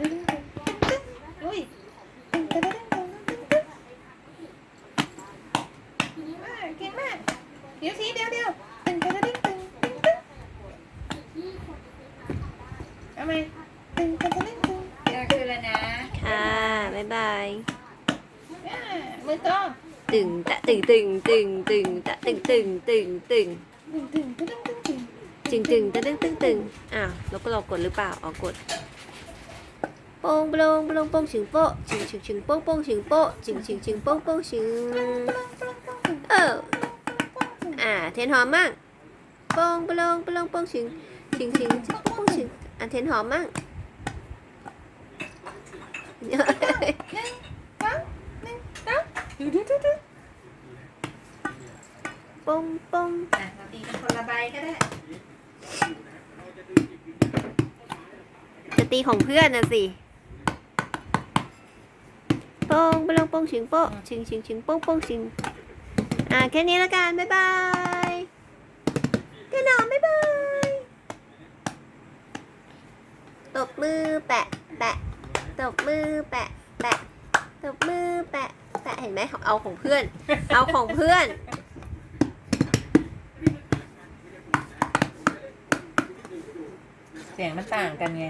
ตึงตึงตึงอุ้ยตึงตึงตึงตึงตึงตึงอ่าเก่งมากเดี๋ยวทีเดียวเดียวตึงตึงตึงตึงตึงตึงเอาไหมตึงตึงตึงตึงตึงเดี๋ยวคือแล้วนะค่ะ บ๊ายบายอ่ามือโตตึงตะตึงตึงตึงตึงตะตึงตึงตึงตึงตึงตึงตึงตึงตึงจึงตึงตะตึงตึงตึงอ้าวแล้วก็เรากดหรือเปล่าเอากด โป้งโปงโปงโป้งฉิงโป๊ะฉิงฉิงฉิงโป้งโป้งฉิงโป๊ะฉิงฉิงฉิงโป้งโป้งฉิงเอออ่าเทียนหอมมั่งโป้งโปงโปงโป้งฉิงฉิงฉิงฉิงโป้งฉิงอะเทียนหอมมั่งหนึ่งสองหนึ่งสองดูดูดูดูโป้งโป้งอะเราตีเป็นคนละใบก็ได้จะตีของเพื่อนนะสิ โป้งโปงโป้งฉิงโป๊ะฉิงฉิงฉิงโป้งโป้งฉิงอ่าแค่นี้ละกัน บ๊ายบายเทียนหอมบ๊ายบายตบมือแปะแปะตบมือแปะแปะตบมือแปะแปะเห็นไหมเอาของเพื่อน เอาของเพื่อนเสียงมันต่างกันไง